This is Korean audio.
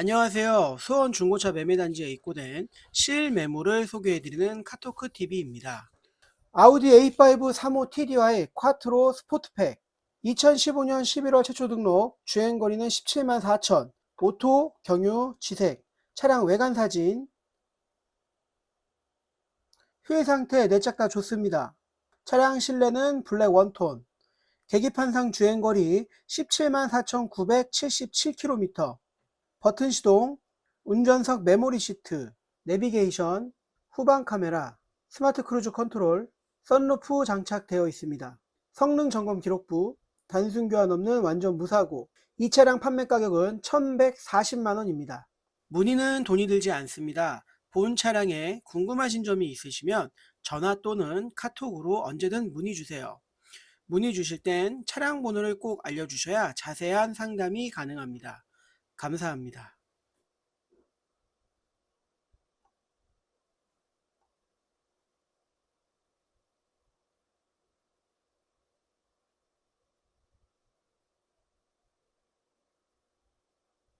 안녕하세요. 수원 중고차 매매단지에 입고된 실매물을 소개해드리는 카토크 TV입니다. 아우디 A5 35 TD와의 콰트로 스포트팩 2015년 11월 최초 등록 주행거리는 17만 4천 오토 경유 지색 차량 외관 사진 휠 상태 내짝 다 좋습니다. 차량 실내는 블랙 원톤 계기판상 주행거리 17만 4,977km 버튼 시동, 운전석 메모리 시트, 내비게이션, 후방 카메라, 스마트 크루즈 컨트롤, 썬루프 장착되어 있습니다. 성능 점검 기록부, 단순 교환 없는 완전 무사고, 이 차량 판매 가격은 1140만원입니다. 문의는 돈이 들지 않습니다. 본 차량에 궁금하신 점이 있으시면 전화 또는 카톡으로 언제든 문의 주세요. 문의 주실 땐 차량 번호를 꼭 알려주셔야 자세한 상담이 가능합니다. 감사합니다.